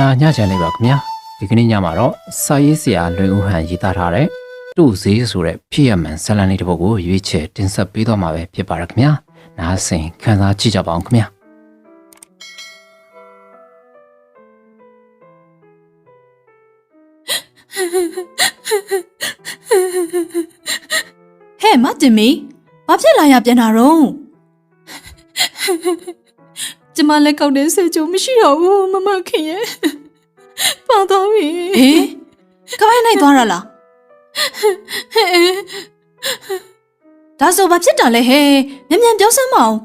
လာညချမ်းလေးပါခင်ဗျာဒီကနေ့ညမှာတော့စာရေးဆရာလွင်ဦးဟန်ရေးသားထားတဲ့တို့ဈေးဆိုတဲ့ဖြစ်ရမှန်ဇာတ်လမ်းလေးတစ်ပုဒ်ကိုရွေးချယ်တင်ဆက်ပေးတော့မှာပဲဖြစ်ပါရခင်ဗျာနားဆင်ခံစားကြည့်ကြပါအောင်ခင်ဗျာဟဲ့မတင်မီဘာဖြစ်လာရပြန်တာတော့ ကျမလက်ကောက်တဲ့ဆေချိုမရှိတော့ဘူးမမခင်ရဲ့ပေါတော့ပြီဟေးကပိုင်းနိုင်သွားတာလားဒါဆိုဘာဖြစ်တာလဲဟဲ့မြန်မြန်ပြောစမ်းမအောင်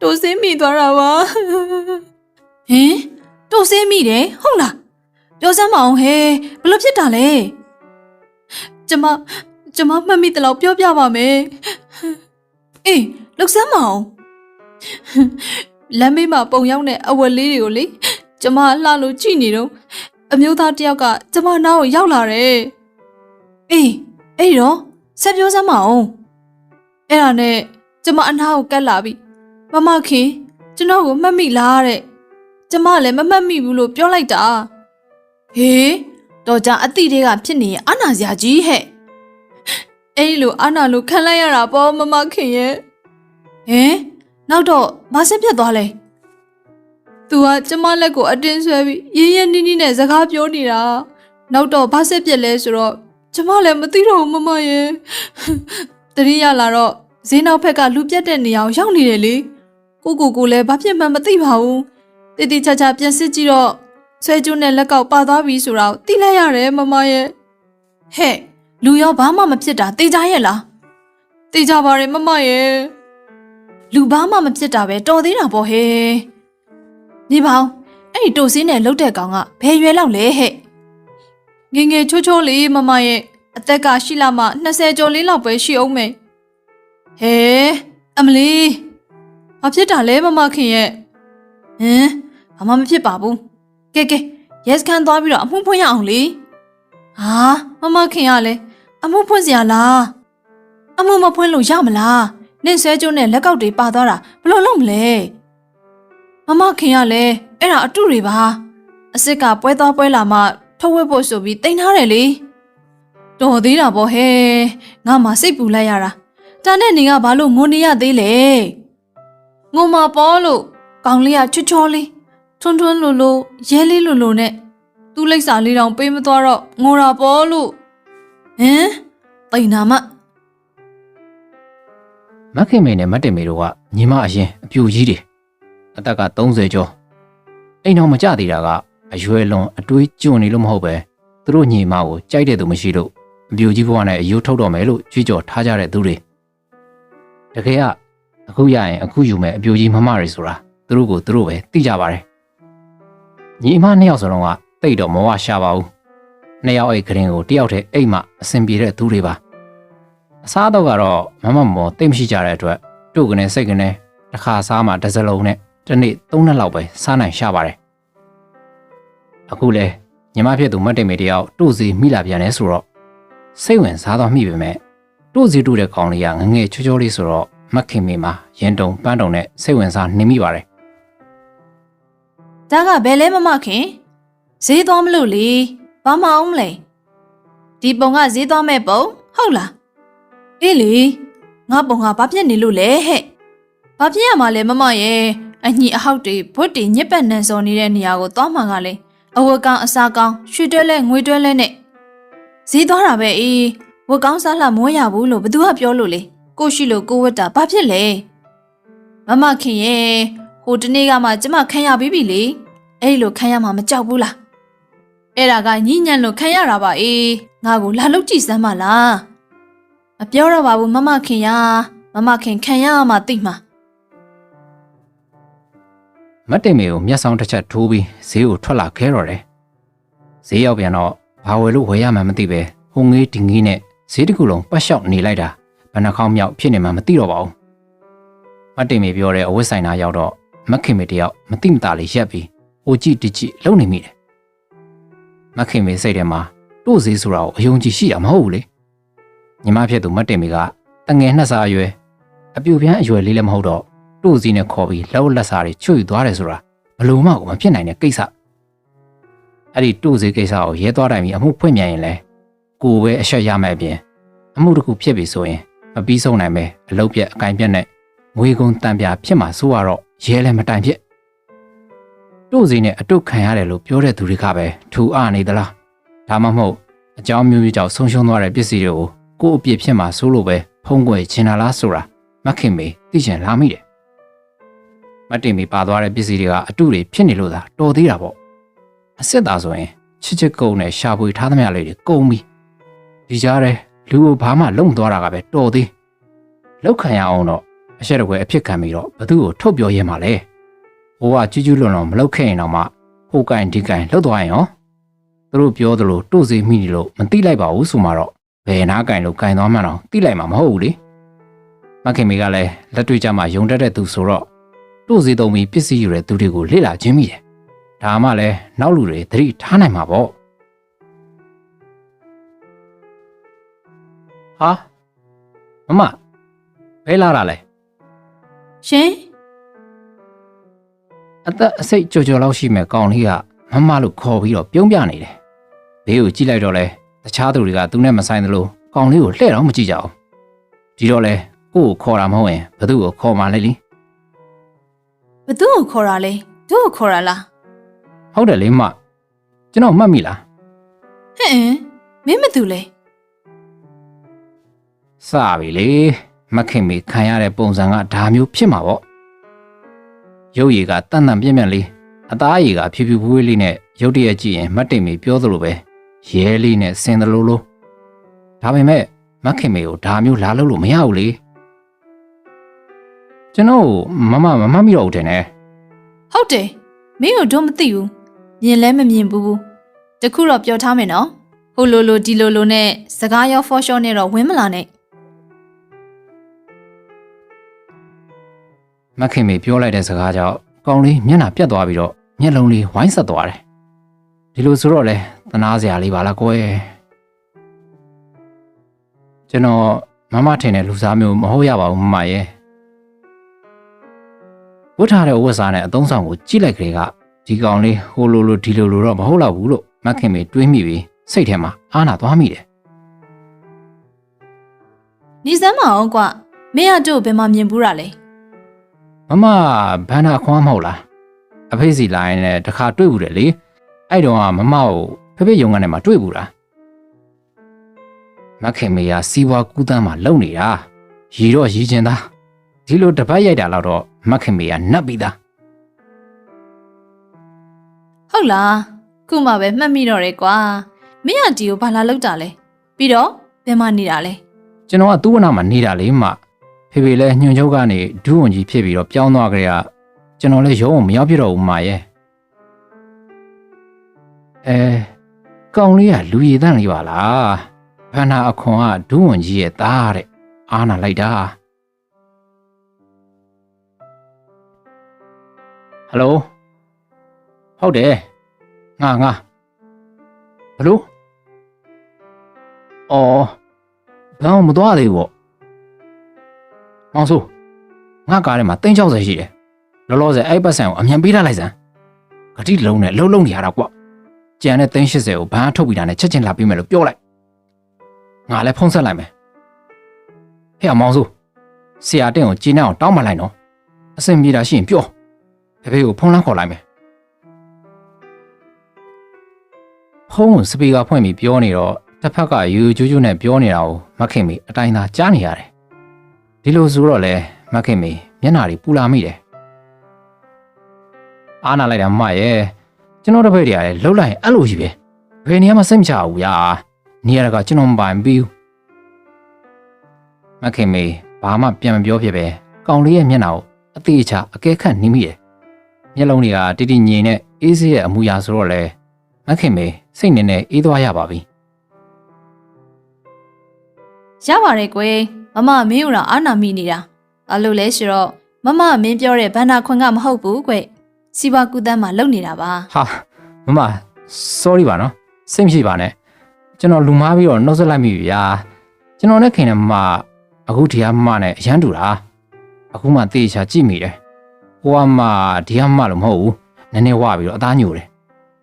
တိုးစင်းမိသွားတာပါဟင်တို့စင်းမိတယ်ဟုတ်လားပြောစမ်းမအောင်ဟဲ့ဘလို့ဖြစ်တာလဲကျမကျမမှတ်မိတယ်လို့ပြောပြပါမယ်အေး လှုပ်စမ်းမအောင်လမ်းမေးမှာပုံရောက်တဲ့အဝတ်လေးတွေကိုလေကျမလှလို့ကြည့်နေတော့အမျိုးသားတစ်ယောက်ကကျမနားကိုရောက်လာတယ်အေးအဲ့တော့ဆက်ပြောစမ်းမအောင်အဲ့ဒါနဲ့ကျမအနားကိုကတ်လာပြီမမခင်ကျွန်တော်ကိုမှတ်မိလားတဲ့ကျမလည်းမမှတ်မိဘူးလို့ပြောလိုက်တာဟေးတော့ကြအတိတွေကဖြစ်နေရင်အနာစရာကြီးဟဲ့အဲ့ဒီလိုအာနာလိုခံလိုက်ရတာပေါ့မမခင်ရဲ့ ဟင်နောက်တော့ဘာဆက်ပြတ်သွားလဲသူကကျမလက်ကိုအတင်းဆွဲပြီးရင်းရင်းနှီးနှီးနဲ့စကားပြောနေတာနောက်တော့ဘာဆက်ပြက်လဲဆိုတော့ကျမလည်းမသိတော့ဘူးမမရဲ့တတိယလာတော့ဈေးနောက်ဘက်ကလူပြတ်တဲ့နေရာကိုရောက်နေတယ်လေကိုကိုကိုလည်းဘာဖြစ်မှန်းမသိပါဘူးတိတိကျကျပြန်စစ်ကြည့်တော့ဆွဲကျိုးနဲ့လက်ကောက်ပါသွားပြီဆိုတော့သိလိုက်ရတယ်မမရဲ့ဟဲ့လူရောဘာမှမဖြစ်တာတေချာရဲ့လားသိကြပါရဲ့မမရဲ့ လူဘာမှမဖြစ်တာပဲတော်သေးတာပေါ့ဟဲ့ညီပေါင်းအဲ့ဒီတိုစင်းနဲ့လှုပ်တဲ့ကောင်ကဘယ်ရွယ်လောက်လဲဟဲ့ငယ်ငယ်ချိုးချိုးလေးမမရဲ့အသက်ကရှိလာမှ20ကျော်လေးလောက်ပဲရှိအောင်မယ်ဟဲအမလီ။ဘာဖြစ်တာလဲမမခင်ရဲ့ဟင်ဘာမှမဖြစ်ပါဘူးကဲကဲရဲစခန်းသွားပြီးတော့အမှုဖွင့်ရအောင်လေဟာမမခင်ကလည်းအမှုဖွင့်စရာလားအမှုမဖွင့်လို့ရမလား နင့်ဆွဲကျုံးနဲ့လက်ကောက်တွေပါသွားတာဘယ်လိုလုပ်မလဲမမခင်ကလည်းအဲ့ဒါအတုတွေပါအစ်စ်ကပွဲသွားပွဲလာမှထုတ်ဝက်ဖို့ဆိုပြီးတင်ထားတယ်လေတော်သေးတာပေါ့ဟဲ့ငါမှစိတ်ပူလိုက်ရတာဒါနဲ့နေကဘာလို့ငိုနေရသေးလဲငုံမာပေါ်လို့ကောင်လေးကချွတ်ချောလေးထွန်းထွန်းလို့လို့ရဲလေးလို့လို့နဲ့သူ့လိပ်စာလေးတောင်ပေးမသွားတော့ငိုတာပေါ်လို့ဟင်တိန်နာမ မက်ခင်မေနဲ့မတ်တင်မေတို့ကညီမအရင်အပြူကြီးတွေအသက်က30ကျော်အိမ်တော်မကြသေးတာကအရွယ်လွန်အတွေးကျွနေလို့မဟုတ်ပဲသူတို့ညီမကိုကြိုက်တဲ့သူမရှိလို့အပြူကြီးဘဝနဲ့အယူထုတ်တော်မယ်လို့ကြွေးကြော်ထားကြတဲ့သူတွေတကယ်ကအခုရရင်အခုယူမယ်အပြူကြီးမမတွေဆိုတာသူတို့ကိုသူတို့ပဲသိကြပါတယ်ညီမနှစ်ယောက်စလုံးကတိတ်တော့မဝရှာပါဘူးနှစ်ယောက်အိတ်ကရင်ကိုတယောက်တည်းအိတ်မှအဆင်ပြေတဲ့သူတွေပါ အစားတော့ကတော့မမမောတိတ်မရှိကြတဲ့အတွက်တို့ကနေစိတ်ကနေတစ်ခါစားမှတစ်စလုံးနဲ့တစ်နေ့သုံးနှစ်လောက်ပဲစားနိုင်ရှာပါတယ်အခုလဲညီမဖြစ်သူမတ်တိတ်မေတယောက်တို့စီမိလာပြန်လဲဆိုတော့စိတ်ဝင်စားတော့မိပေမဲ့တို့စီတို့တဲ့ကောင်လေးကငငယ်ချောချောလေးဆိုတော့မက်ခင်မေမှာရင်တုံပန်းတုံနဲ့စိတ်ဝင်စားနေမိပါတယ်ဒါကဘယ်လဲမမခင်ဈေးသွားမလို့လေဘာမအောင်မလဲဒီပုံကဈေးသွားမဲ့ပုံဟုတ်လား အေးလေငါပုံကဘာဖြစ်နေလို့လဲဟဲ့ဘာဖြစ်ရမှာလဲမမရဲ့အညီအဟောက်တွေဘွတ်တွေညစ်ပတ်နန်စော်နေတဲ့နေရာကိုသွားမှကလေအဝတ်ကောင်အစားကောင်ရွှေတွဲလဲငွေတွဲလဲနဲ့ဈေးသွားတာပဲအေးဝတ်ကောင်းစားလှမွေးရဘူးလို့ဘသူကပြောလို့လေကိုရှိလို့ကိုဝတ်တာဘာဖြစ်လဲမမခင်ရဲ့ဟိုတနေ့ကမှကျမခံရပြီးပြီလေအဲ့လိုခံရမှာမကြောက်ဘူးလားအဲ့ဒါကညဉ့်ညံ့လို့ခံရတာပါအေးငါကိုလာလို့ကြည့်စမ်းပါလား မပြောတော့ပါဘူးမမခင်ရမမခင်ခံရမှသိမှာမတ်တိတ်မေကိုမျက်စောင်းတစ်ချက်ထိုးပြီးဈေးကိုထွက်လာခဲတော့တယ်ဈေးရောက်ပြန်တော့ဘာဝယ်လို့ဝယ်ရမှန်းမသိပဲဟိုငေးဒီငေးနဲ့ဈေးတစ်ခုလုံးပတ်လျှောက်နေလိုက်တာဘယ်နှခေါင်းမြောက်ဖြစ်နေမှမသိတော့ပါဘူးမတ်တိတ်မေပြောတဲ့အဝတ်ဆိုင်သားရောက်တော့မက်ခင်မေတယောက်မတိမတာလေးရက်ပြီးဟိုကြည့်တကြည့်လုံနေမိတယ်မက်ခင်မေစိတ်ထဲမှာတို့ဈေးဆိုတာကိုအယုံကြည်ရှိတာမဟုတ်ဘူးလေ ညီမဖြစ်သူမတ်တိတ်မေကတငယ်နှစ်စားအရွယ်အပြူပြန်းအရွယ်လေးလည်းမဟုတ်တော့တို့စည်းနဲ့ခေါ်ပြီးလက်ဝတ်လက်စားတွေချွတ်ယူသွားတယ်ဆိုတာဘလို့မှကိုမဖြစ်နိုင်တဲ့ကိစ္စအဲ့ဒီတို့စေးကိစ္စကိုရဲသွားတိုင်ပြီးအမှုဖွင့်မြန်ရင်လဲကိုယ်ပဲအရှက်ရမယ်အပြင်အမှုတစ်ခုဖြစ်ပြီဆိုရင်မပြီးဆုံးနိုင်ပဲအလုပ်ပြက်အကင်ပြက်နဲ့ငွေကုန်တန်ပြဖြစ်မှာဆိုတော့ရဲလည်းမတိုင်ဖြစ်တို့စီနဲ့အတုတ်ခံရတယ်လို့ပြောတဲ့သူတွေကပဲထူအနေသလားဒါမှမဟုတ်အကြောင်းမျိုးမျိုးကြောင့်ဆုံးရှုံးသွားတဲ့ပစ္စည်းတွေကို ကိုယ့်အပြစ်ဖြစ်မှာဆိုလို့ပဲဖုံးကွယ်ချင်တာလားဆိုတာမခင်မေသိချင်လာမိတယ်မတင်မီပါသွားတဲ့ပစ္စည်းတွေကအတုတွေဖြစ်နေလို့သာတော်သေးတာပေါ့အစ်စ်သားဆိုရင်ချစ်ချစ်ကုန်းနဲ့ရှာဖွေထားသမျှလေးတွေကုန်ပြီဒီကြားထဲလူကိုဘာမှလုံမသွားတာကပဲတော်သေးလောက်ခံရအောင်တော့အရှက်တကွယ်အဖြစ်ခံပြီးတော့ဘသူ့ကိုထုတ်ပြောရဲမှာလဲဟိုကကျူးကျူးလွန်လွန်မလောက်ခဲ့ရင်တော့မှဟိုကင်ဒီကင်လှုပ်သွားရင်ရောသူတို့ပြောသလိုတို့စီမိနေလို့မသိလိုက်ပါဘူးဆိုမှတော့ ဘယ်နာကင်လို့ကင်သွားမှတော့သိလိုက်မှာမဟုတ်ဘူးလေမခင်မေကလည်းလက်တွေ့ကြမှာယုံတတ်တဲ့သူဆိုတော့တို့စီသုံးပြီးပစ္စည်းယူတဲ့သူတွေကိုလေ့လာခြင်းမိတယ်ဒါမှလည်းနောက်လူတွေသတိထားနိုင်မှာပေါ့ဟာမမဘယ်လာတာလဲရှင်အသက်အစိတ်ကြော်ကြော်လောက်ရှိမဲ့ကောင်လေးကမမလို့ခေါ်ပြီးတော့ပြုံးပြနေတယ်ဘေးကိုကြည့်လိုက်တော့လဲ တခြားသူတွေကသူနဲ့မဆိုင်သလိုကောင်လေးကိုလှဲ့တော့မကြည့်ကြအောင်ဒီတော့လဲကို့ကိုခေါ်တာမဟုတ်ရင်ဘသူ့ကိုခေါ်မှလဲလीဘသူ့ကိုခေါ်တာလဲသူ့ကိုခေါ်တာလားဟုတ်တယ်လေမကျွန်တော်မှတ်မိလားဟဲ့မင်းမသူလဲစပြီလေမခင်မီခံရတဲ့ပုံစံကဒါမျိုးဖြစ်မှာပေါ့ရုပ်ရည်ကတန်တန်ပြင်းပြင်းလေးအသားရည်ကဖြူဖြူဖွေးလေးနဲ့ရုပ်တရက်ကြည့်ရင်မတ်တိမ်မီပြောသလိုပဲ ရဲလေးနဲ့စင်သလိုလိုဒါပေမဲ့မခင်မီကိုဒါမျိုးလာလို့လို့မရဘူးလေကျွန်တော်မမမမတ်မိတော့ဘူးတင်တယ်ဟုတ်တယ်မင်းကိုတော့မသိဘူးမြင်လဲမမြင်ဘူးဘူးတခုတော့ပြောထားမယ်နော်ဟိုလိုလိုဒီလိုလိုနဲ့စကားရောဖော်ရှော့နဲ့တော့ဝင်းမလာနဲ့မခင်မီပြောလိုက်တဲ့စကားကြောင့်ကောင်လေးမျက်နှာပြတ်သွားပြီးတော့မျက်လုံးလေးဝိုင်းဆက်သွားတယ် ဒီလိုဆိုတော့လေသနာစရာလေးပါလားကွယ်ကျွန်တော်မမထင်တဲ့လူစားမျိုးမဟုတ်ရပါဘူးမမရဲ့ဝတ်ထားတဲ့ဝတ်စားနဲ့အသုံးဆောင်ကိုကြည့်လိုက်ကြတဲ့ကဒီကောင်လေးဟိုလိုလိုဒီလိုလိုတော့မဟုတ်တော့ဘူးလို့မခင်မီတွေးမိပြီးစိတ်ထဲမှာအားနာသွားမိတယ်နေစမ်းမအောင်ကွမင်းကတို့ဘယ်မှာမြင်ဘူးတာလဲမမဘန္နာခွမ်းမဟုတ်လားအဖေးစီလိုင်းနဲ့တခါတွေ့ဘူးတယ်လေ အဲ့တော့ကမမကိုဖေဖေရုံကနေမှတွေ့ဘူးလားမခင်မေကစီးပွားကူးတန်းမှာလုံနေတာရီတော့ရီချင်သားဒီလိုတပတ်ရိုက်တာတော့မခင်မေကနှက်ပြီးသားဟုတ်လားခုမှပဲမှတ်မိတော့တယ်ကွာမင်းကဒီကိုဘာလာလောက်တာလဲပြီးတော့ဘယ်မှာနေတာလဲကျွန်တော်ကသူ့ဝနာမှာနေတာလေမဖေဖေလည်းညွန်ချုပ်ကနေဒူးဝင်ကြီးဖြစ်ပြီးတော့ပြောင်းသွားကြရကျွန်တော်လည်းရုံးအောင်မရောက်ပြတော့ဘူးမရဲ့ အဲကောင်လေးကလူရည်တန့်လေးပါလားဖန္နာအခွန်ကဒူးဝင်ကြီးရဲ့သားတဲ့အားနာလိုက်တာဟယ်လိုဟုတ်တယ်ငါငါဘလို့အော်။ဘာမှမသွားသေးဘူးပေါ့။မောင်ဆိုငါကားထဲမှာတင်း60ရှိတယ်။လောလောဆယ်အဲ့ပတ်စံကိုအမြန်ပေးထားလိုက်စမ်း။ဂတိလုံးနဲ့လှုပ်လှုပ်နေရတာကွ။ ကြံတဲ့တင်း80ကိုဘန်းထုတ်ပြီးတာနဲ့ချက်ချင်းလာပေးမယ်လို့ပြောလိုက်။ငါလည်းဖုန်းဆက်လိုက်မယ်။ဟဲ့မောင်ဆိုဆရာတင်းကိုจีနှောင်းတောင်းမလိုက်နော်။အစင်ပြေတာရှိရင်ပြော။ဖေဖေကိုဖုန်းလမ်းခေါ်လိုက်မယ်။ဖုန်းကိုစပီကာဖွင့်ပြီးပြောနေတော့တစ်ဖက်ကယူယူကျူးကျူးနဲ့ပြောနေတာကိုမခင်မီအတိုင်းသာကြားနေရတယ်။ဒီလိုဆိုတော့လေမခင်မီမျက်နှာတွေပူလာမိတယ်။အားနာလိုက်တာမရဲ့ ကျွန်တော်တပည့်တွေကလည်းလှုပ်လိုက်ရင်အဲ့လိုကြီးပဲ။ဘယ်နေရာမှစိတ်မချဘူးရာ။နေရာကကျွန်တော်မပိုင်ဘူး။မခင်မီဘာမှပြန်မပြောဖြစ်ပဲကောင်လေးရဲ့မျက်နှာကိုအသေးချာအကဲခတ်နေမိတယ်။မျက်လုံးတွေကတိတိငြိမ်နဲ့အေးစေးရဲ့အမူအရာဆိုတော့လေမခင်မီစိတ်နေနဲ့အေးသွားရပါပြီ။ရပါတယ်ကွယ်မမမင်းတို့တော့အာနာမိနေတာဘာလို့လဲဆိုတော့မမမင်းပြောတဲ့ဘန္နာခွင်ကမဟုတ်ဘူးကွ စီပါကူတန်းမှာလုံနေတာပါဟာမမ sorry ပါနော်စိတ်မရှိပါနဲ့ကျွန်တော်လူမားပြီးတော့နှုတ်ဆက်လိုက်မိပြီဗျာကျွန်တော်နဲ့ခင်တဲ့မမအခုဒီကမမနဲ့အရန်တူတာအခုမှတေးချာကြည့်မိတယ်ဟိုကမဒီကမမလို့မဟုတ်ဘူးနည်းနည်းဝပြီးတော့အသားညိုတယ်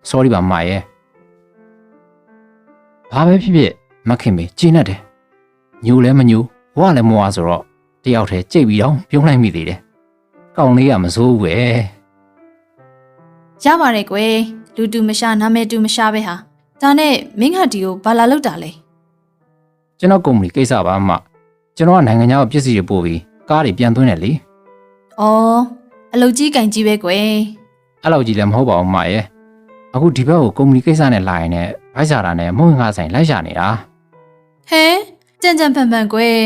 sorry ပါမရဲ့ဘာပဲဖြစ်ဖြစ်မခင်မေကျင်းတတ်တယ်ညိုလဲမညိုဝလည်းမဝဆိုတော့တယောက်တည်းကြိတ်ပြီးတော့ပြုံးလိုက်မိသေးတယ်ကောင်းလေးကမစိုးဘူးပဲ ရပါတယ်ကွယ်လူတူမရှာနာမည်တူမရှာပဲဟာဒါနဲ့မင်းကဒီကိုဘာလာလောက်တာလဲကျွန်တော်ကုမ္ပဏီကိစ္စပါအမကျွန်တော်ကနိုင်ငံခြားကိုပစ္စည်းတွေပို့ပြီးကားတွေပြန်သွင်းတယ်လေဩအလုတ်ကြီးကင်ကြီးပဲကွယ်အဲ့လောက်ကြီးလည်းမဟုတ်ပါဘူးမရဲ့အခုဒီဘက်ကိုကုမ္ပဏီကိစ္စနဲ့လာရင်လည်းဗိုက်စာတာနဲ့မုံငါဆိုင်လိုက်ရှာနေတာဟဲကြံကြံဖန်ဖန်ကွယ်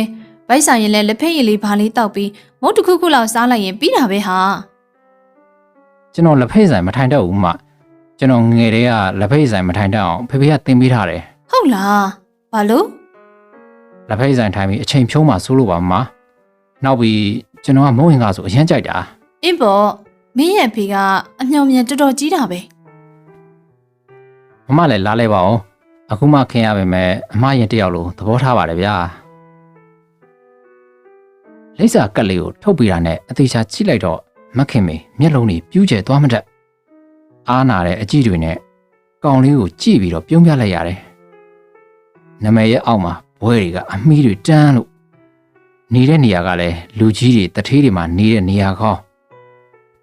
ဗိုက်ဆိုင်ရင်လည်းလက်ဖက်ရည်လေးဘာလေးတောက်ပြီးမုတ်တစ်ခုခုလောက်စားလိုက်ရင်ပြီးတာပဲဟာ ကျွန်တော်လက်ဖက်ဆိုင်မထိုင်တတ်ဘူးမကျွန်တော်ငယ်တည်းကလက်ဖက်ဆိုင်မထိုင်တတ်အောင်ဖေဖေကတင်ပေးထားတယ်ဟုတ်လားဘာလို့လက်ဖက်ဆိုင်ထိုင်ပြီးအချိန်ဖြုံးမှဆိုးလို့ပါမနောက်ပြီးကျွန်တော်ကမုံငါဆိုအရင်ကြိုက်တာအင်းပေါ့မင်းရဲ့ဖေကအညောင်မြန်တော်တော်ကြီးတာပဲမမလည်းလာလဲပါအောင်အခုမှခင်ရပါမယ်အမရင်တယောက်လိုသဘောထားပါတယ်ဗျာလိပ်စာကက်လေးကိုထုတ်ပြတာနဲ့အသေးချာကြည့်လိုက်တော့ မခင်မေမျက်လုံးတွေပြူးကျဲသွားမတတ်အားနာတဲ့အကြည့်တွေနဲ့ကောင်လေးကိုကြည့်ပြီးတော့ပြုံးပြလိုက်ရတယ်နမရဲ့အောက်မှာဘွဲတွေကအမီးတွေတန်းလို့နေတဲ့နေရာကလည်းလူကြီးတွေတထေးတွေမှာနေတဲ့နေရာခေါင်း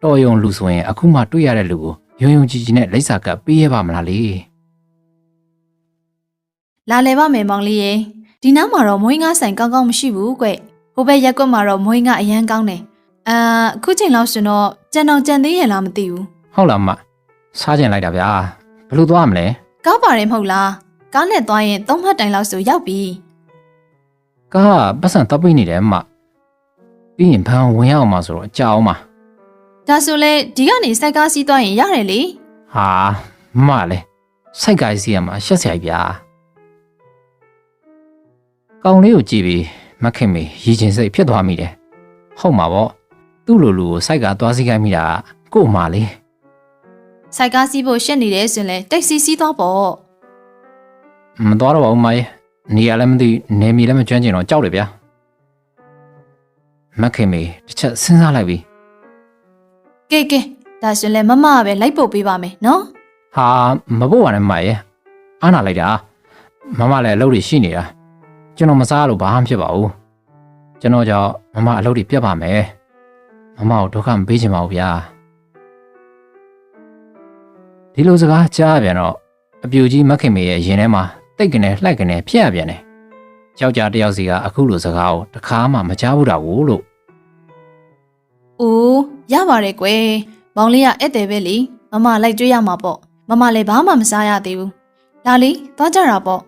တော်ယုံလူဆိုရင်အခုမှတွေ့ရတဲ့လူကိုယုံယုံကြည်ကြည်နဲ့လိပ်စာကပ်ပေးရပါမလားလေလာလဲပါမယ်မောင်လေးရေဒီနားမှာတော့မွေးငါဆိုင်ကောင်းကောင်းမရှိဘူးကွဟိုဘက်ရက်ကွက်မှာတော့မွေးငါအရန်ကောင်းတယ် အာအခုချိန်လောက်ဆိုတော့ကြံအောင်ကြံသေးရလားမသိဘူးဟုတ်လားမစားကျင်လိုက်တာဗျာဘယ်လိုသွားမလဲကားပါတယ်မဟုတ်လားကားနဲ့သွားရင်သုံးမှတ်တိုင်လောက်ဆိုရောက်ပြီကားကပတ်စံတော့ပြနေတယ်မပြီးရင်ဘန်ဝင်ရအောင်မဆိုတော့ကြောက်အောင်မဒါဆိုလေဒီကနေစိုက်ကားစီးသွားရင်ရတယ်လေဟာမလည်းစိုက်ကိုင်းစီရမှာရှက်စရာကြီးဗျာကောင်လေးကိုကြည့်ပြီးမခင်မေရည်ချင်းစိတ်ဖြစ်သွားမိတယ်ဟုတ်မှာပေါ့ သူ့လိုလူကိုစိုက်ကသွားစီခိုင်းမိတာကကို့မာလေးစိုက်ကားစီးဖို့ရှက်နေတယ်ဆိုရင်လေတက်ဆီစီးသွားပေါ့မသွားတော့ပါဘူးမရဲ့နေရာလည်းမသိနေမီလည်းမကျွမ်းကျင်တော့ကြောက်တယ်ဗျာမခင်မေတစ်ချက်စဉ်းစားလိုက်ပြီကဲကဲဒါဆိုရင်လေမမကပဲလိုက်ပို့ပေးပါမယ်နော်ဟာမဖို့ပါနဲ့မရဲ့အားနာလိုက်တာမမလည်းအလုပ်တွေရှိနေတာကျွန်တော်မစားလို့ဘာမှဖြစ်ပါဘူးကျွန်တော်ကြောင့်မမအလုပ်တွေပြတ်ပါမယ် မမကိုဒုက္ခမပေးချင်ပါဘူးဗျာဒီလိုစကားကြားပြန်တော့အပြူကြီးမခင်မေရဲ့ရင်ထဲမှာတိတ်ကနေလှိုက်ကနေဖြစ်ရပြန်တယ်ယောက်ျားတစ်ယောက်စီကအခုလိုစကားကိုတစ်ခါမှမကြားဘူးတာကိုလို့။အိုးရပါတယ်ကွယ်။မောင်လေးကဧည့်သည်ပဲလေ။မမလိုက်တွေ့ရမှာပေါ့။မမလည်းဘာမှမစားရသေးဘူး။လာလေသွားကြတာပေါ့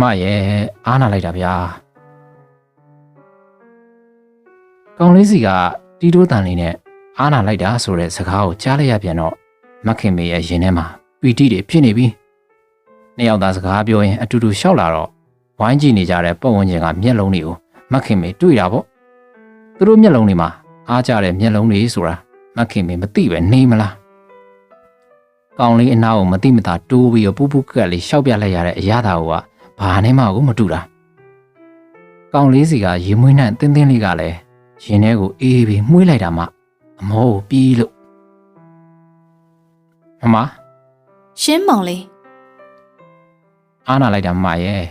မရဲ့အားနာလိုက်တာဗျာ ကောင်လေးစီကတီးတိုးတန်လေးနဲ့အားနာလိုက်တာဆိုတဲ့စကားကိုကြားလိုက်ရပြန်တော့မခင်မေရဲ့ရင်ထဲမှာပီတိတွေဖြစ်နေပြီနှစ်ယောက်သားစကားပြောရင်အတူတူရှောက်လာတော့ဝိုင်းကြည့်နေကြတဲ့ပုံဝင်ချင်းကမျက်လုံးတွေကိုမခင်မေတွေ့တာပေါ့သူတို့မျက်လုံးတွေမှာအားကြတဲ့မျက်လုံးတွေဆိုတာမခင်မေမသိပဲနေမလားကောင်လေးအနာကိုမတိမတာတိုးပြီးတော့ပူပူကက်လေးရှောက်ပြလိုက်ရတဲ့အရာသာကဘာနဲ့မှကိုမတူတာကောင်လေးစီကရေမွေးနှံ့တင်းတင်းလေးကလည်း ရင်ထဲကိုအေးပြီးမှုေးလိုက်တာမှအမောကိုပြီးလို့မမ။ရှင်းမောင်လေးအားနာလိုက်တာမမရဲ့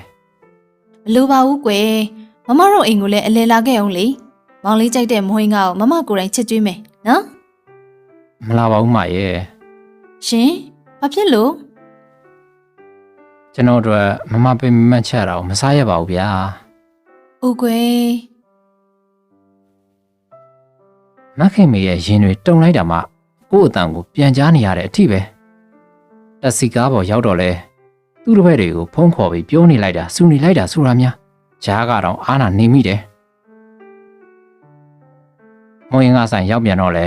မလိုပါဘူးကွယ်။မမတို့အိမ်ကိုလည်းအလဲလာခဲ့အောင်လေ။မောင်လေးကြိုက်တဲ့မွေးငါကိုမမကိုယ်တိုင်ချစ်ကျွေးမယ်နော်မလာပါဘူးမရဲ့။ရှင်ဘာဖြစ်လို့ကျွန်တော်တို့မမပင်မတ်ချက်တာကိုမစားရပါဘူးဗျာ။အိုကွယ် မခင်မေရဲ့ရင်တွေတုံလိုက်တာမှကို့အတန်ကိုပြန်ကြားနေရတဲ့အထိပဲတက်စီကားပေါ်ရောက်တော့လဲသူ့တစ်ဖက်တွေကိုဖုံးခေါ်ပြီးပြောနေလိုက်တာစူနေလိုက်တာဆိုတာများဂျားကတော့အားနာနေမိတယ်မုံရင်ကဆိုင်ရောက်ပြန်တော့လဲ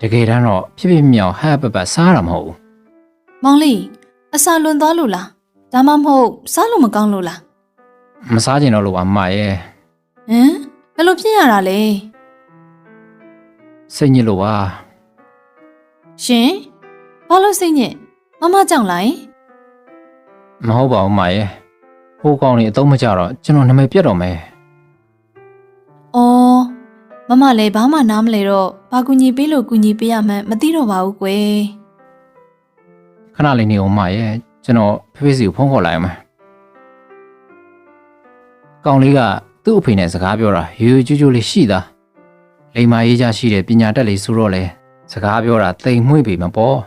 တကယ်တမ်းတော့ဖြစ်ဖြစ်မြောင်ဟပ်ပပစားတာမဟုတ်ဘူး။မောင်လေးအစာလွန်သွားလို့လား။ဒါမှမဟုတ်စားလို့မကောင်းလို့လားမစားကျင်တော့လို့ပါမမရဲ့။ဟမ်ဘယ်လိုဖြစ်ရတာလဲ စိတ်ညစ်လို့ပါ။ရှင်ဘာလို့စိတ်ညစ်မမကြောင့်လားယင်မဟုတ်ပါဘူးမရဲ့ဟိုကောင်နေအသုံးမကြတော့ကျွန်တော်နာမည်ပြတ်တော့မယ်။အော်မမလည်းဘာမှနားမလဲတော့ဘာကူညီပေးလို့ကူညီပေးရမှန်းမသိတော့ပါဘူးကွယ်ခဏလေးနေအောင်မရဲ့ကျွန်တော်ဖေဖေစီကိုဖုန်းခေါ်လိုက်အောင်မယ်ကောင်လေးကသူ့အဖေနဲ့စကားပြောတာရိုးရိုးကြိုးကြိုးလေးရှိတာ လိမ္မာရေးကြရှိတဲ့ပညာတတ်လေးဆိုတော့လေစကားပြောတာတိမ်မွေ့ပေမပေါ့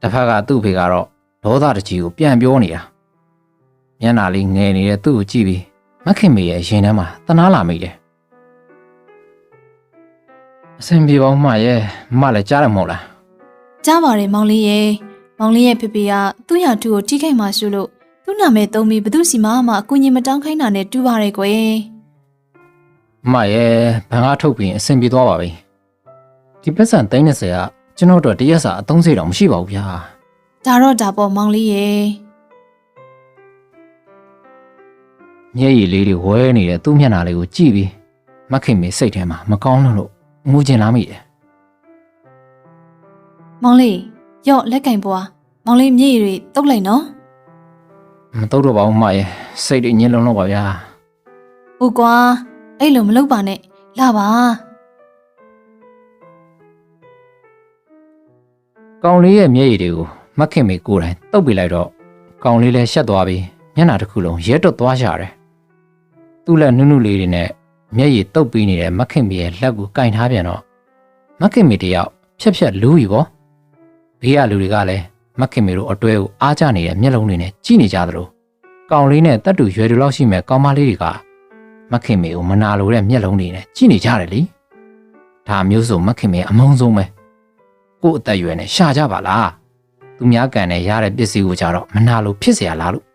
တစ်ဖက်ကသူ့အဖေကတော့ဒေါသတကြီးကိုပြန်ပြောနေတာမျက်နှာလေးငယ်နေတဲ့သူ့ကိုကြည့်ပြီးမခင်မေရဲ့ရင်ထဲမှာတနာလာမိတယ်အဆင်ပြေပါဦးမရဲ့မလည်းကြားတယ်မဟုတ်လားကြားပါတယ်မောင်လေးရဲ့မောင်လေးရဲ့ဖေဖေကသူ့ရတူကိုထိခိုက်မှရှုလို့သူ့နာမည်သုံးပြီးဘသူစီမှမှအကူအညီမတောင်းခိုင်းတာနဲ့တူပါတယ်ကွယ် မရဲ့ဘန်ကထုတ်ပြီးအဆင်ပြေသွားပါပြီဒီပတ်စံ30ကကျွန်တော်တို့တရက်စာအသုံးစေတောင်မရှိပါဘူးဗျာဒါတော့ဒါပေါ့မောင်လေးရဲ့မျက်ရည်လေးတွေဝဲနေတဲ့သူ့မျက်နှာလေးကိုကြည့်ပြီးမခင်မေစိတ်ထဲမှာမကောင်းလို့လို့ငိုချင်လာမိတယ်မောင်လေးရော့လက်ကင်ပွားမောင်လေးမျက်ရည်တွေတုတ်လိုက်နော်မတော့တော့ပါဘူးမရဲ့စိတ်တွေညစ်လုံးတော့ပါဗျာဟုတ်ကွာ အဲ့လိုမလုပ်ပါနဲ့လာပါကောင်လေးရဲ့မျက်ရည်တွေကိုမခင်မေကိုယ်တိုင်တုပ်ပြလိုက်တော့ကောင်လေးလည်းရှက်သွားပြီးမျက်နှာတစ်ခုလုံးရဲတွတ်သွားရှာတယ်သူ့လက်နုနုလေးတွေနဲ့မျက်ရည်တုပ်ပြီးနေတဲ့မခင်မေရဲ့လက်ကိုကင်ထားပြန်တော့မခင်မေတယောက်ဖြက်ဖြက်လူးပြီပေါ့ဘေးကလူတွေကလည်းမခင်မေတို့အတွဲကိုအားကျနေတဲ့မျက်လုံးတွေနဲ့ကြည့်နေကြသလိုကောင်လေးနဲ့တက်တူရွယ်တူလောက်ရှိမဲ့ကောင်မလေးတွေက မခင်မေကိုမနာလိုတဲ့မျက်လုံးတွေနဲ့ကြည့်နေကြတယ်လေဒါမျိုးဆိုမခင်မေအမုန်းဆုံးပဲ ကို့အသက်အရွယ်နဲ့ရှာကြပါလားသူများကန်နဲ့ရတဲ့ပစ္စည်းကိုကြတော့မနာလို့ဖြစ်เสียလားလို့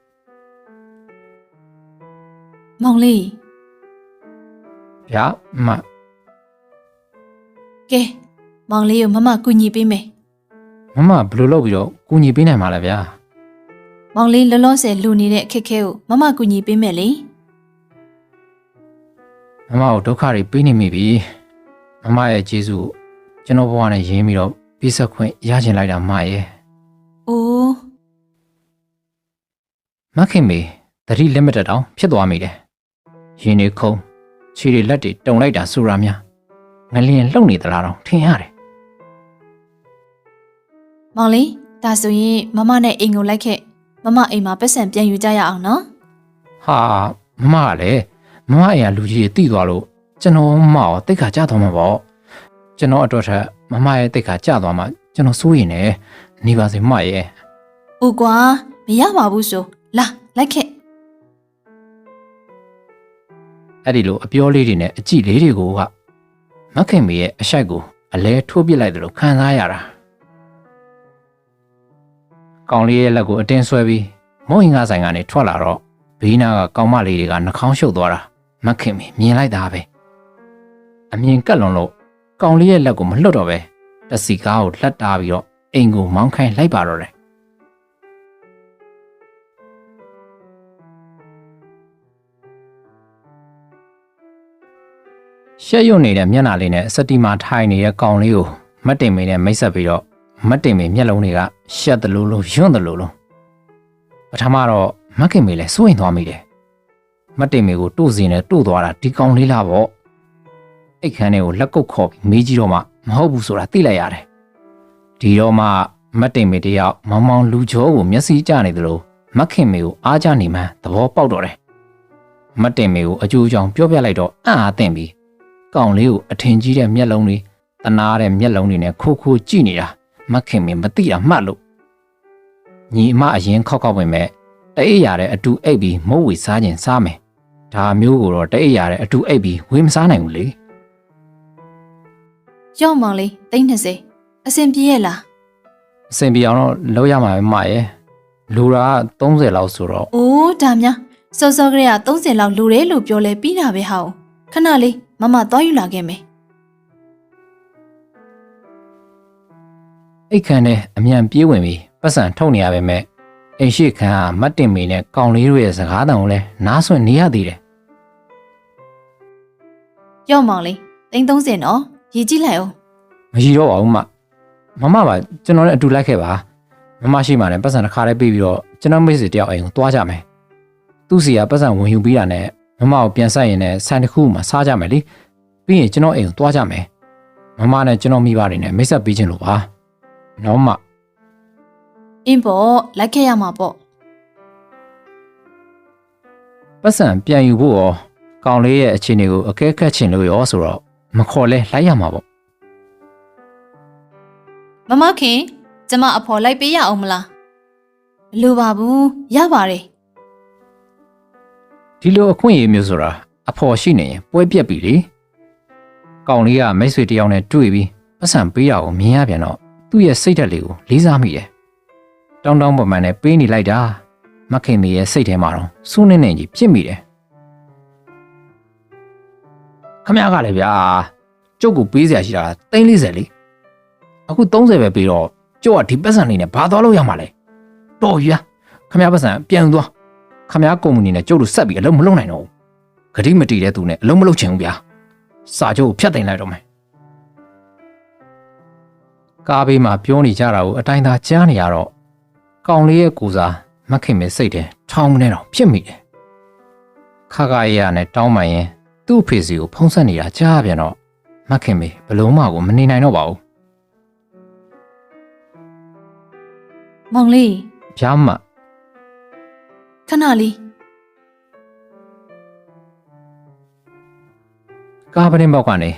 မောင်လေး ဗျာမ ကဲမောင်လေးကိုမမကူညီပေးမယ် မမဘယ်လိုလုပ်ပြီးတော့ကူညီပေးနိုင်မှာလဲဗျာ မောင်လေးလောလောဆယ်လူနေတဲ့အခက်အခဲကိုမမကူညီပေးမယ်လေ မမကိုဒုက္ခတွေပေးနေမိပြီမမရဲ့ကျေးဇူးကိုကျွန်တော်ဘဝနဲ့ရင်းပြီးတော့ပြည့်စက်ခွင့်ရချင်လိုက်တာမရဲ့အိုးမခင်မေသတိလက်မတက်တောင်ဖြစ်သွားမိတယ်ရင်တွေခုံခြေတွေလက်တွေတုံလိုက်တာဆိုရများငလျင်လှုပ်နေသလားတော့ထင်ရတယ်မောင်လေးဒါဆိုရင်မမနဲ့အိမ်ကိုလိုက်ခဲ့မမအိမ်မှာပတ်စံပြန်ယူကြရအောင်နော်ဟာမမကလည်း မမအရာလူကြီးတွေတိသွားလို့ကျွန်တော်မအောင်တိတ်ခါကြသွားမှာပေါ့ကျွန်တော်အတွက်ထက်မမရဲ့တိတ်ခါကြသွားမှာကျွန်တော်စိုးရင်လည်းနေပါစေမရဲ့။အိုကွာမရပါဘူးဆိုလာလိုက်ခဲ့အဲ့ဒီလိုအပြောလေးတွေနဲ့အကြည့်လေးတွေကိုကမခင်မေရဲ့အရှိုက်ကိုအလဲထိုးပစ်လိုက်တယ်လို့ခံစားရတာကောင်လေးရဲ့လက်ကိုအတင်းဆွဲပြီးမုံရင်ကားဆိုင်ကနေထွက်လာတော့ဘေးနာကကောင်မလေးတွေကနှာခေါင်းရှုပ်သွားတာ မခင်မေမြင်လိုက်တာပဲအမြင်ကက်လွန်လို့ကောင်လေးရဲ့လက်ကိုမလွတ်တော့ပဲတစီကားကိုလှက်တာပြီးတော့အိမ်ကိုမောင်းခိုင်းလိုက်ပါတော့တယ်ရှက်ရွံ့နေတဲ့မျက်နှာလေးနဲ့စတီမာထိုင်နေတဲ့ကောင်လေးကိုမတ်တင်မေနဲ့မိတ်ဆက်ပြီးတော့မတ်တင်မေမျက်လုံးတွေကရှက်တယ်လို့လို့ယွန့်တယ်လို့လို့ပထမတော့မက်ခင်မေလည်းစိုးရင်သွားမိတယ် မတ်တင်မေကိုတို့စင်နဲ့တို့သွားတာဒီကောင်လေးလားပေါ့အိတ်ခမ်းတွေကိုလက်ကုပ်ခေါ်ပြီးမေးကြည့်တော့မှမဟုတ်ဘူးဆိုတာသိလိုက်ရတယ်ဒီတော့မှမတ်တင်မေတယောက်မောင်မောင်လူချောကိုမျက်စိကျနေတယ်လို့မက်ခင်မေကိုအားကြနေမှန်းသဘောပေါက်တော့တယ်မတ်တင်မေကိုအကျိုးအကြောင်းပြောပြလိုက်တော့အံ့အားသင့်ပြီးကောင်လေးကိုအထင်ကြီးတဲ့မျက်လုံးတွေတနာတဲ့မျက်လုံးတွေနဲ့ခိုးခိုးကြည့်နေတာမခင်မင်းမသိတာမှတ်လို့ညီအမအရင်ခောက်ခောက်ဝင်မဲ့တအိပ်ရတဲ့အတူအိပ်ပြီးမုတ်ဝေစားခြင်းစားမယ် ဒါမျိုးကိုတော့တအိပ်ရတဲ့အတူအိပ်ပြီးဝေးမစားနိုင်ဘူးလေ။ရော့မောင်လေး320အဆင်ပြေရဲ့လားအစင်ပြအောင်တော့လောက်ရမှာပဲမရဲ့လူရာက30လောက်ဆိုတော့။အိုးဒါများစောစောကလေးက30လောက်လိုတယ်လို့ပြောလဲပြီးတာပဲဟောင်း။ခဏလေးမမသွားယူလာခဲ့မယ်အိတ်ခမ်းနဲ့အမြန်ပြေးဝင်ပြီးပတ်စံထုတ်နေရပါပဲ အိမ်ရှိခမ်းကမတ်တင်မေနဲ့ကောင်လေးတို့ရဲ့စကားတန်ကိုလည်းနားဆွင့်နေရသေးတယ်။ရော့မောင်လေး330နော်။ရေးကြည့်လိုက်အောင်မရည်တော့ပါဘူးမမမပါကျွန်တော်လည်းအတူလိုက်ခဲ့ပါမမရှိမှလည်းပတ်စံတစ်ခါတည်းပြီးပြီးတော့ကျွန်တော်မိတ်ဆွေတယောက်အိမ်ကိုသွားကြမယ်သူ့စီကပတ်စံဝင်ယူပြီးတာနဲ့မမကိုပြန်ဆက်ရင်လည်းဆိုင်တစ်ခုမှစားကြမယ်လေပြီးရင်ကျွန်တော်အိမ်ကိုသွားကြမယ်မမနဲ့ကျွန်တော်မိဘတွေနဲ့မိတ်ဆက်ပေးခြင်းလို့ပါနော်မ အင်းပေါ့လိုက်ခဲ့ရမှာပေါ့ပတ်စံပြန်ယူဖို့ရောကောင်လေးရဲ့အခြေအနေကိုအကဲခတ်ချင်လို့ရောဆိုတော့မခေါ်လဲလိုက်ရမှာပေါ့မမခင်ကျမအဖော်လိုက်ပေးရအောင်မလားမလိုပါဘူးရပါတယ်ဒီလိုအခွင့်အရေးမျိုးဆိုတာအဖော်ရှိနေရင်ပွဲပြက်ပြီလေကောင်လေးကမိတ်ဆွေတစ်ယောက်နဲ့တွေ့ပြီးပတ်စံပေးရအောင်မြင်ရပြန်တော့သူ့ရဲ့စိတ်ဓာတ်လေးကိုလေးစားမိတယ် တောင်းတောင်းပန်ပန်နဲ့ပေးနေလိုက်တာမခင်မေရဲ့စိတ်ထဲမှာတော့စူးနေနေကြီးဖြစ်မိတယ်ခမရကလည်းဗျာကျုပ်ကိုပေးစရာရှိတာ340လေအခု30ပဲပေးတော့ကျုပ်ကဒီပတ်စံလေးနဲ့ဘာသွားလို့ရမှာလဲတော်ကြီးခမရပတ်စံပြန်သွားခမ ्या ကုမ္ပဏီနဲ့ကျုပ်တို့ဆက်ပြီးအလုံးမလုံးနိုင်တော့ဘူးဂတိမတီတဲ့သူနဲ့အလုံးမလုံးချင်ဘူးဗျာစာချုပ်ကိုဖျက်သိမ်းလိုက်တော့မယ်ကားဘေးမှာပြောနေကြတာကိုအတိုင်းသာကြားနေရတော့ ကောင်လေးရဲ့ကိုစားမခင်မဲစိတ်တယ်ထောင်းမနေတော့ဖြစ်မိတယ်ခါခါရရနဲ့တောင်းပန်ရင်သူ့အဖေစီကိုဖုံးဆက်နေတာကြားပြန်တော့မခင်မေဘလုံးမကိုမနေနိုင်တော့ပါဘူးမောင်လေးဗျာမခဏလေးကားပရင်ဘောက်ကနေ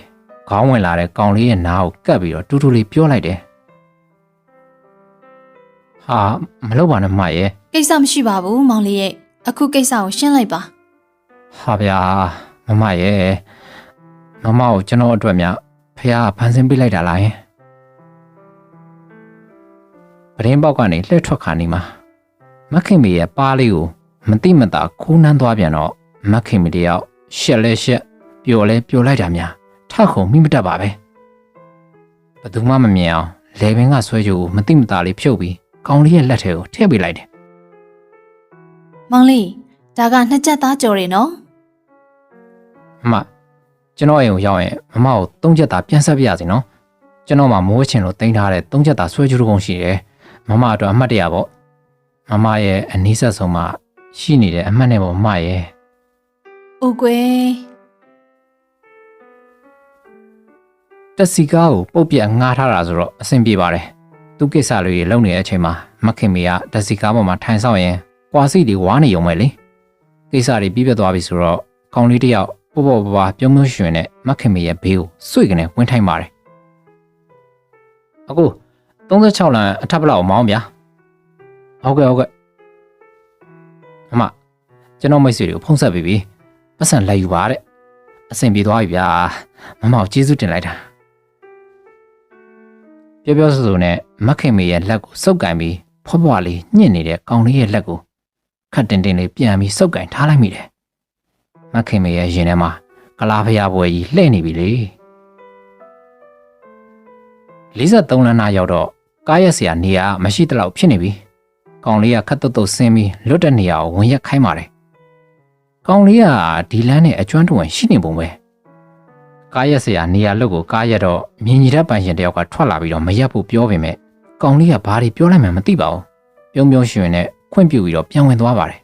ခေါင်းဝင်လာတဲ့ကောင်လေးရဲ့နားကိုကပ်ပြီးတော့တူတူလေးပြောလိုက်တယ် ဟာမလုပ်ပါနဲ့မရဲ့ကိစ္စမရှိပါဘူးမောင်လေးရဲ့အခုကိစ္စကိုရှင်းလိုက်ပါဟာဗျာမမရဲ့မမကိုကျွန်တော်အတွက်များဖះဖန်ဆင်းပေးလိုက်တာလားယင်ပရင်ပေါက်ကနေလှည့်ထွက်ခါနေမှာမခင်မေရဲ့ပါးလေးကိုမတိမတာခိုးနှမ်းသွားပြန်တော့မခင်မေတယောက်ရှက်လဲရှက်ပျော်လဲပျော်လိုက်တာများထခုံမိမတတ်ပါပဲဘယ်သူမှမမြင်အောင်လေပင်ကဆွဲကြိုးကိုမတိမတာလေးဖြုတ်ပြီး ကောင်လေးရဲ့လက်ထဲကိုထည့်ပေးလိုက်တယ်မောင်လေးဒါကနှစ်ချက်သားကြော်တယ်နော်မမကျွန်တော်အိမ်ကိုရောက်ရင်မမကိုသုံးချက်သားပြန်ဆက်ပြရစီနော်ကျွန်တော်မှမိုးချင်လို့တင်ထားတဲ့သုံးချက်သားဆွဲကြည့်လို့ကုန်ရှိတယ်မမအတွက်အမှတ်တရပေါ့မမရဲ့အနီးဆက်ဆုံးမှာရှိနေတဲ့အမှတ်နဲ့ပေါ့မမရဲ့။အိုကွယ်တက်စီကားကိုပုတ်ပြက်ငှားထားတာဆိုတော့အဆင်ပြေပါတယ် သူကိစ္စလေးတွေလုပ်နေတဲ့အချိန်မှာမခင်မီကတက်စီကားပေါ်မှာထိုင်ဆောင်ရင်ကွာစီတွေဝါနေုံပဲလေကိစ္စတွေပြီးပြတ်သွားပြီဆိုတော့ကောင်းလေးတစ်ယောက်ပေါ့ပေါ့ပါပါပြုံးပြုံးရွှင်နဲ့မခင်မီရဲ့ဘေးကိုစွေကနေဝင်ထိုင်ပါတယ်အခု36လမ်းအထပ်ပလောက်မောင်းဗျာဟုတ်ကဲ့ဟုတ်ကဲ့မမကျွန်တော်မိတ်ဆွေတွေကိုဖုန်းဆက်ပြီးပြီပတ်စံလိုက်ယူပါတဲ့အဆင်ပြေသွားပြီဗျာမမကိုကျေးဇူးတင်လိုက်တာ ပြောပြောဆိုဆိုနဲ့မခင်မေရဲ့လက်ကိုစုပ်ကန်ပြီးဖွားဖွားလေးညှင့်နေတဲ့ကောင်လေးရဲ့လက်ကိုခတ်တင်တင်လေးပြန်ပြီးစုပ်ကန်ထားလိုက်မိတယ်။မခင်မေရဲ့ရင်ထဲမှာကလားဖျားပွဲကြီးလှည့်နေပြီလေ။53လမ်းနာရောက်တော့ကားရက်စရာနေရာမရှိတလောက်ဖြစ်နေပြီ။ကောင်လေးကခတ်တုတ်တုတ်ဆင်းပြီးလွတ်တဲ့နေရာကိုဝင်ရက်ခိုင်းပါတယ်။ကောင်လေးကဒီလမ်းနဲ့အကျွမ်းတဝင်ရှိနေပုံပဲ။ ကားရက်စရာနေရာလုတ်ကိုကားရက်တော့မြင်ကြီးတဲ့ပန်ရှင်တယောက်ကထွက်လာပြီးတော့မရက်ဖို့ပြောပေမဲ့ကောင်လေးကဘာတွေပြောလိုက်မှမသိပါဘူးပြုံးပြုံးရွှင်နဲ့ခွင့်ပြုပြီးတော့ပြန်ဝင်သွားပါတယ်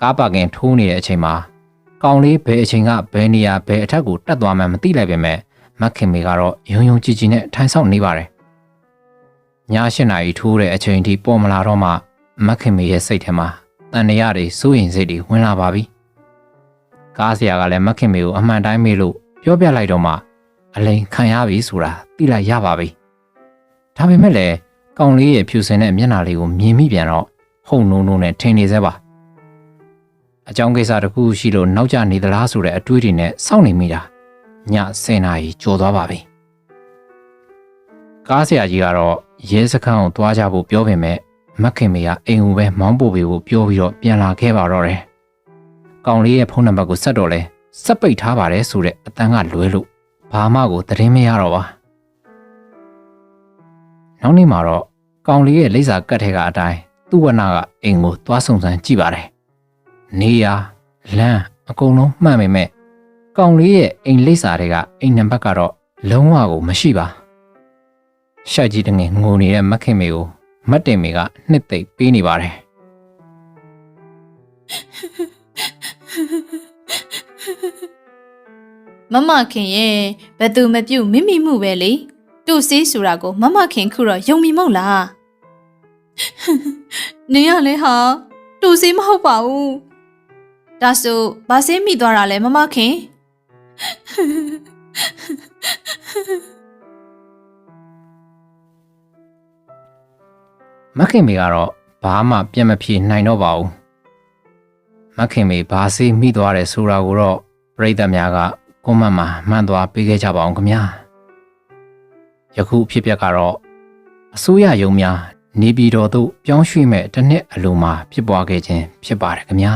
ကားပါကင်ထိုးနေတဲ့အချိန်မှာကောင်လေးဘယ်အချိန်ကဘယ်နေရာဘယ်အထက်ကိုတက်သွားမှမသိလိုက်ပေမဲ့မက်ခင်မေကတော့ယုံယုံကြည်ကြည်နဲ့ထိုင်ဆောင်နေပါတယ်ည၈နာရီထိုးတဲ့အချိန်ထိပေါ်မလာတော့မှမက်ခင်မေရဲ့စိတ်ထဲမှာတန်ရရတွေစိုးရင်စိတ်တွေဝင်လာပါပြီ ကားဆရာကလည်းမခင်မေကိုအမှန်တိုင်းမေးလို့ပြောပြလိုက်တော့မှအလိန်ခံရပြီဆိုတာသိလိုက်ရပါပြီဒါပေမဲ့လည်းကောင်လေးရဲ့ဖြူစင်တဲ့မျက်နှာလေးကိုမြင်မိပြန်တော့ဟုံနုံနုံနဲ့ထင်နေသေးပါအကြောင်းကိစ္စတစ်ခုရှိလို့နောက်ကျနေသလားဆိုတဲ့အတွေးတွေနဲ့စောင့်နေမိတာည10နာရီကျော်သွားပါပြီကားဆရာကြီးကတော့ရဲစခန်းကိုသွားကြဖို့ပြောပေမဲ့မခင်မေကအိမ်ကိုပဲမောင်းပို့ပေးဖို့ပြောပြီးတော့ပြန်လာခဲ့ပါတော့တယ် ကောင်လေးရဲ့ဖုန်းနံပါတ်ကိုဆက်တော့လဲဆက်ပိတ်ထားပါတယ်ဆိုတဲ့အတန်းကလွဲလို့ဘာမှကိုသတင်းမရတော့ပါနောက်နေ့မှာတော့ကောင်လေးရဲ့လိပ်စာကတ်ထဲကအတိုင်းသူ့ဝနာကအိမ်ကိုသွားဆုံစမ်းကြည့်ပါတယ်နေရလမ်းအကုန်လုံးမှန်ပေမဲ့ကောင်လေးရဲ့အိမ်လိပ်စာတွေကအိမ်နံပါတ်ကတော့လုံးဝကိုမရှိပါရှက်ကြီးတငယ်ငိုနေတဲ့မခင်မေကိုမတ်တင်မေကနှစ်သိပ်ပေးနေပါတယ်ဟ မမခင်ရဲ့ဘသူမပြုတ်မိမိမှုပဲလေတူစေးဆိုတာကိုမမခင်ခုတော့ယုံမိမဟုတ်လားနင်ရလဲဟာတူစေးမဟုတ်ပါဘူးဒါဆိုဘာစေးမိသွားတာလဲမမခင်မခင်မေကတော့ဘာမှပြန်မဖြေနိုင်တော့ပါဘူး မခင်မေဘာစေးမိသွားတယ်ဆိုတာကိုတော့ပရိသတ်များကကွန်မန့်မှာမှန်သွားပေးခဲ့ကြပါအောင်ခင်ဗျာယခုအဖြစ်ပြက်ကတော့အစိုးရယုံများနေပြည်တော်သို့ပြောင်းရွှေ့မဲ့တစ်နှစ်အလိုမှာဖြစ်ပွားခဲ့ခြင်းဖြစ်ပါတယ်ခင်ဗျာ